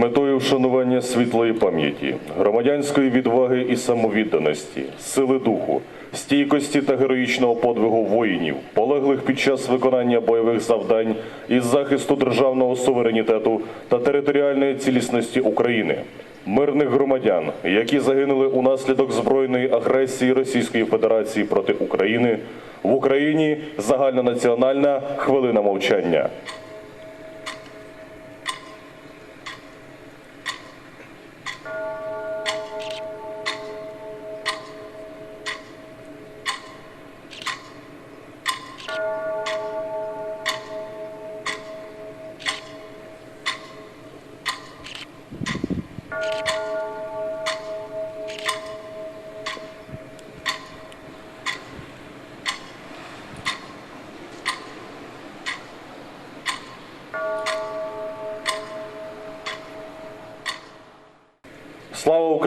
метою вшанування світлої пам'яті, громадянської відваги і самовідданості, сили духу, стійкості та героїчного подвигу воїнів, полеглих під час виконання бойових завдань із захисту державного суверенітету та територіальної цілісності України, мирних громадян, які загинули унаслідок збройної агресії Російської Федерації проти України, в Україні загальнонаціональна хвилина мовчання.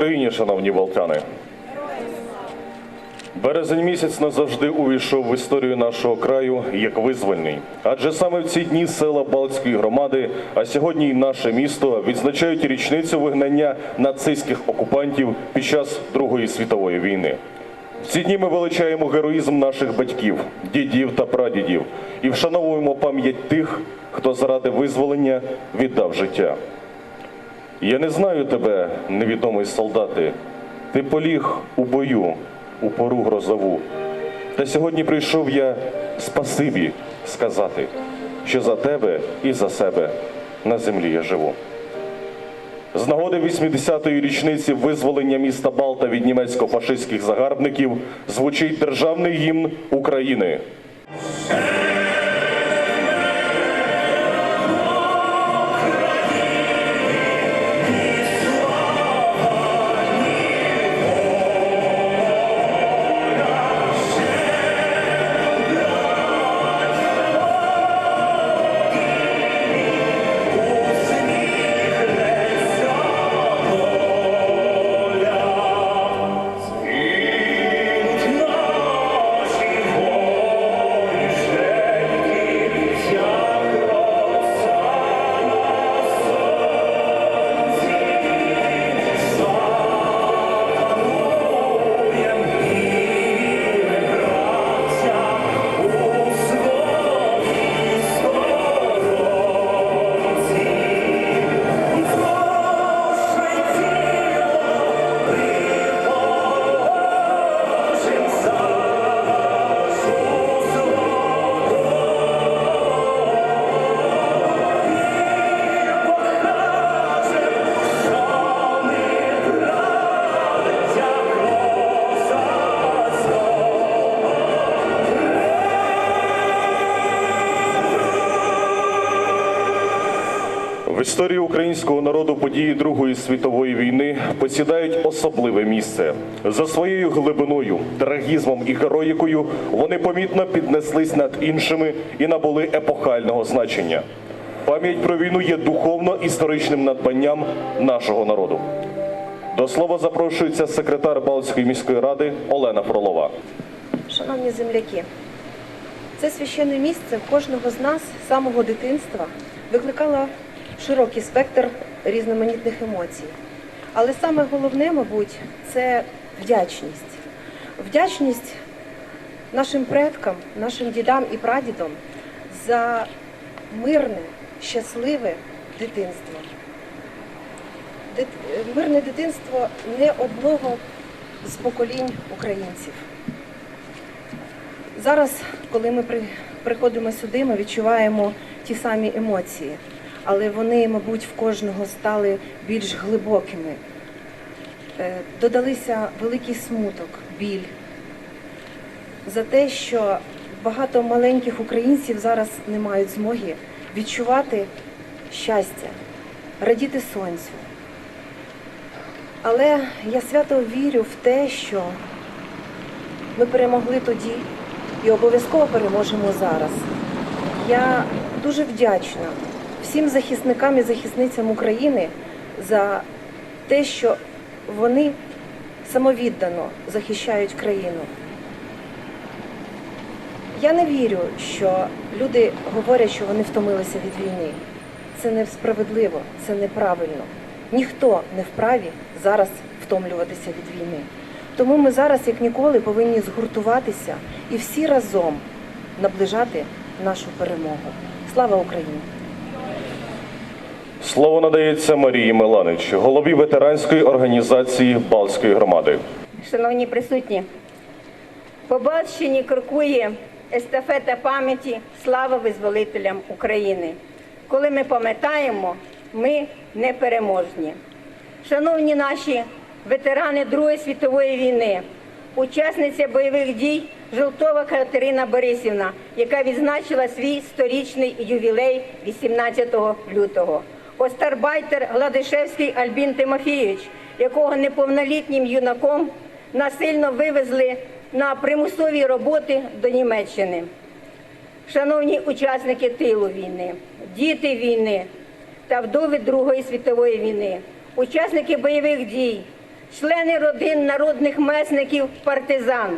Україні, шановні болтяни! Березень місяць назавжди увійшов в історію нашого краю як визвольний. Адже саме в ці дні села Балтської громади, а сьогодні й наше місто відзначають річницю вигнання нацистських окупантів під час Другої світової війни. В ці дні ми величаємо героїзм наших батьків, дідів та прадідів і вшановуємо пам'ять тих, хто заради визволення віддав життя. Я не знаю тебе, невідомий солдати. Ти поліг у бою, у пору грозову. Та сьогодні прийшов я спасибі сказати, що за тебе і за себе на землі я живу. З нагоди 80-ї річниці визволення міста Балта від німецько-фашистських загарбників звучить державний гімн України. Історії українського народу події Другої світової війни посідають особливе місце. За своєю глибиною, трагізмом і героїкою вони помітно піднеслись над іншими і набули епохального значення. Пам'ять про війну є духовно-історичним надбанням нашого народу. До слова запрошується секретар Балтської міської ради Олена Фролова. Шановні земляки, це священне місце кожного з нас з самого дитинства викликало широкий спектр різноманітних емоцій. Але саме головне, мабуть, це вдячність. Вдячність нашим предкам, нашим дідам і прадідам за мирне, щасливе дитинство. Дит- Мирне дитинство не одного з поколінь українців. Зараз, коли ми приходимо сюди, ми відчуваємо ті самі емоції, але вони, мабуть, в кожного стали більш глибокими. Е, Додалися великий смуток, біль за те, що багато маленьких українців зараз не мають змоги відчувати щастя, радіти сонцю. Але я свято вірю в те, що ми перемогли тоді і обов'язково переможемо зараз. Я дуже вдячна всім захисникам і захисницям України за те, що вони самовіддано захищають країну. Я не вірю, що люди говорять, що вони втомилися від війни. Це несправедливо, це неправильно. ніхто не вправі зараз втомлюватися від війни. Тому ми зараз, як ніколи, повинні згуртуватися і всі разом наближати нашу перемогу. Слава Україні! Слово надається Марії Меланич, голові ветеранської організації Балтської громади. Шановні присутні, по Батщині крокує естафета пам'яті слава визволителям України. Коли ми пам'ятаємо, ми непереможні. Шановні наші ветерани Другої світової війни, учасниця бойових дій Жолтова Катерина Борисівна, яка відзначила свій сторічний ювілей 18 лютого. Остарбайтер Гладишевський Альбін Тимофійович, якого неповнолітнім юнаком насильно вивезли на примусові роботи до Німеччини. Шановні учасники тилу війни, діти війни та вдови Другої світової війни, учасники бойових дій, члени родин народних месників партизан,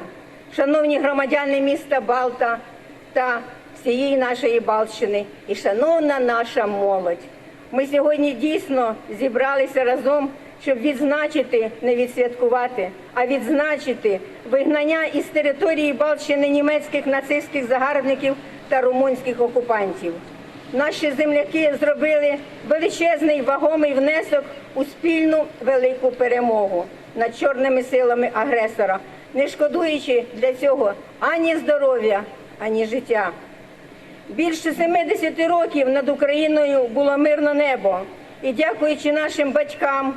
шановні громадяни міста Балта та всієї нашої Балтщини і шановна наша молодь. Ми сьогодні дійсно зібралися разом, щоб відзначити, не відсвяткувати, а відзначити вигнання із території Балтщини німецьких нацистських загарбників та румунських окупантів. Наші земляки зробили величезний вагомий внесок у спільну велику перемогу над чорними силами агресора, не шкодуючи для цього ані здоров'я, ані життя. Більше 70 років над Україною було мирне небо. І дякуючи нашим батькам,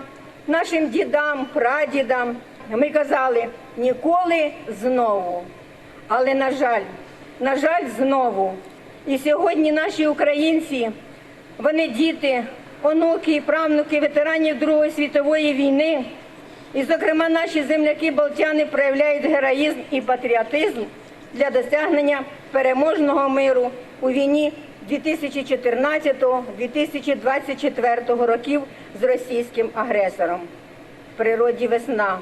нашим дідам, прадідам, ми казали ніколи знову. Але на жаль, на жаль, знову. І сьогодні наші українці, вони діти, онуки правнуки ветеранів Другої світової війни. І, зокрема, наші земляки-балтяни проявляють героїзм і патріотизм для досягнення переможного миру у війні 2014-2024 років з російським агресором. В природі весна.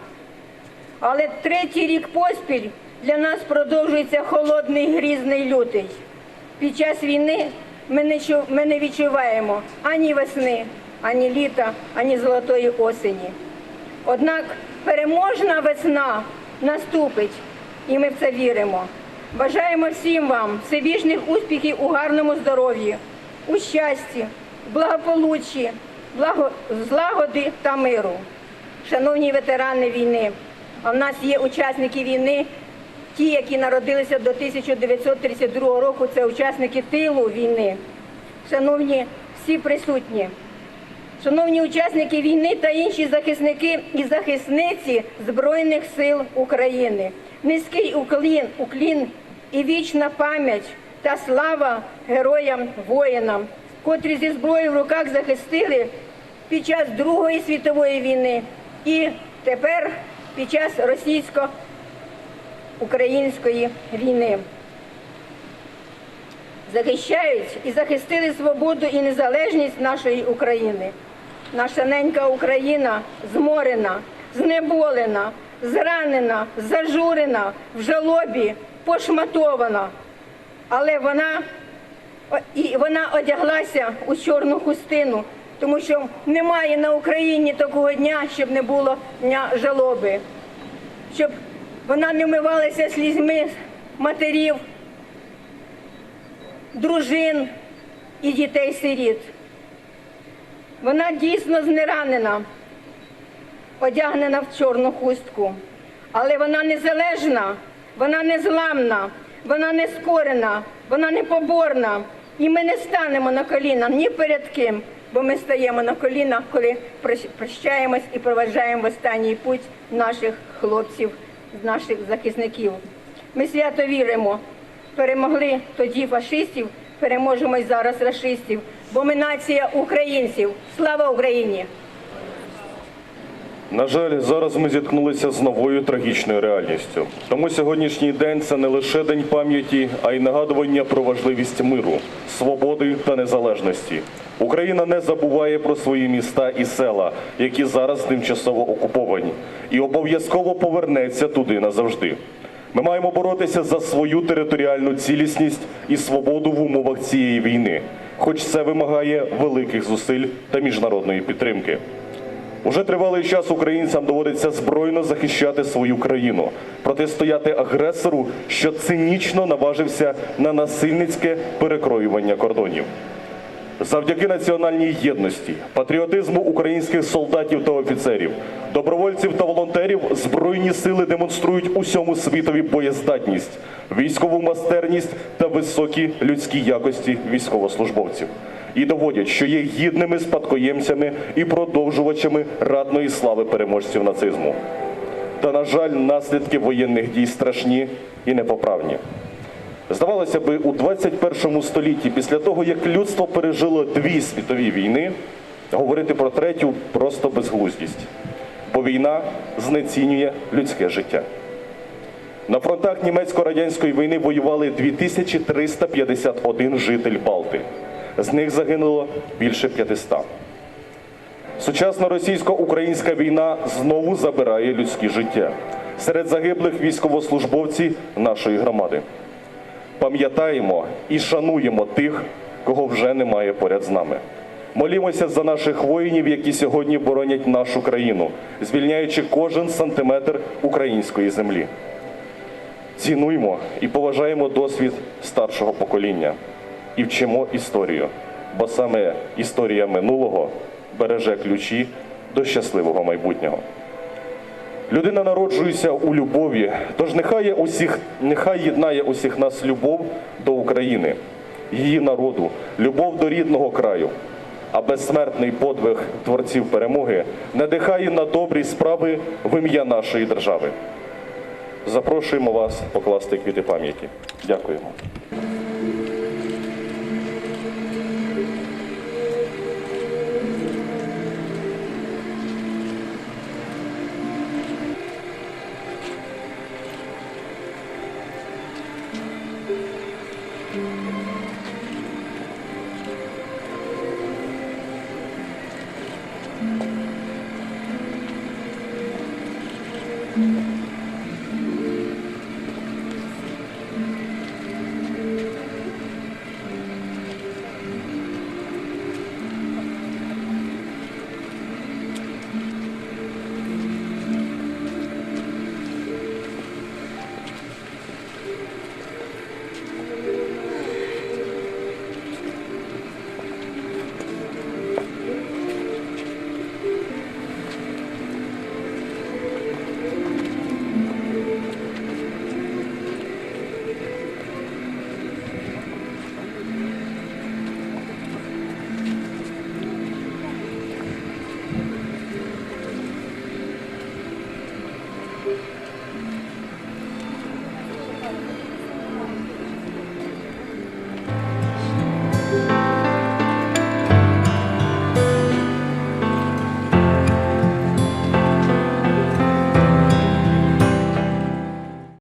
Але третій рік поспіль для нас продовжується холодний грізний лютий. Під час війни ми не, відчуваємо ані весни, ані літа, ані золотої осені. Однак переможна весна наступить, і ми в це віримо. Бажаємо всім вам всебічних успіхів у гарному здоров'ї, у щасті, благополуччі, благо... злагоди та миру. Шановні ветерани війни, а в нас є учасники війни, ті, які народилися до 1932 року, це учасники тилу війни. Шановні всі присутні. Шановні учасники війни та інші захисники і захисниці Збройних сил України, низький уклін, уклін і вічна пам'ять та слава героям воїнам, котрі зі зброєю в руках захистили під час Другої світової війни і тепер під час російсько-української війни захищають і захистили свободу і незалежність нашої України. Наша ненька Україна зморена, знеболена, зранена, зажурена, в жалобі, пошматована. Але вона, і вона одяглася у чорну хустину, тому що немає на Україні такого дня, щоб не було дня жалоби, щоб вона не вмивалася слізьми матерів, дружин і дітей-сиріт. Вона дійсно знеранена, одягнена в чорну хустку, але вона незалежна, вона незламна, вона не скорена, вона непоборна. І ми не станемо на коліна ні перед ким, бо ми стаємо на коліна, коли прощ- прощаємось і проважаємо останній путь наших хлопців, наших захисників. Ми свято віримо, перемогли тоді фашистів, переможемо й зараз рашистів, бо ми нація українців. Слава Україні! На жаль, зараз ми зіткнулися з новою трагічною реальністю. Тому сьогоднішній день це не лише день пам'яті, а й нагадування про важливість миру, свободи та незалежності. Україна не забуває про свої міста і села, які зараз тимчасово окуповані, і обов'язково повернеться туди назавжди. Ми маємо боротися за свою територіальну цілісність і свободу в умовах цієї війни, хоч це вимагає великих зусиль та міжнародної підтримки. Уже тривалий час українцям доводиться збройно захищати свою країну, протистояти агресору, що цинічно наважився на насильницьке перекроювання кордонів. Завдяки національній єдності, патріотизму українських солдатів та офіцерів, добровольців та волонтерів збройні сили демонструють усьому світові боєздатність, військову майстерність та високі людські якості військовослужбовців. І доводять, що є гідними спадкоємцями і продовжувачами радної слави переможців нацизму. Та, на жаль, наслідки воєнних дій страшні і непоправні. Здавалося би, у 21 столітті, після того, як людство пережило дві світові війни, говорити про третю просто безглуздість. Бо війна знецінює людське життя. На фронтах німецько-радянської війни воювали 2351 житель Балти. З них загинуло більше 500. Сучасна російсько-українська війна знову забирає людські життя. Серед загиблих військовослужбовці нашої громади. Пам'ятаємо і шануємо тих, кого вже немає поряд з нами. Молімося за наших воїнів, які сьогодні боронять нашу країну, звільняючи кожен сантиметр української землі. Цінуймо і поважаємо досвід старшого покоління і вчимо історію, бо саме історія минулого береже ключі до щасливого майбутнього. Людина народжується у любові, тож нехай, усіх, нехай єднає усіх нас любов до України, її народу, любов до рідного краю, а безсмертний подвиг творців перемоги надихає на добрі справи в ім'я нашої держави. Запрошуємо вас покласти квіти пам'яті. Дякуємо.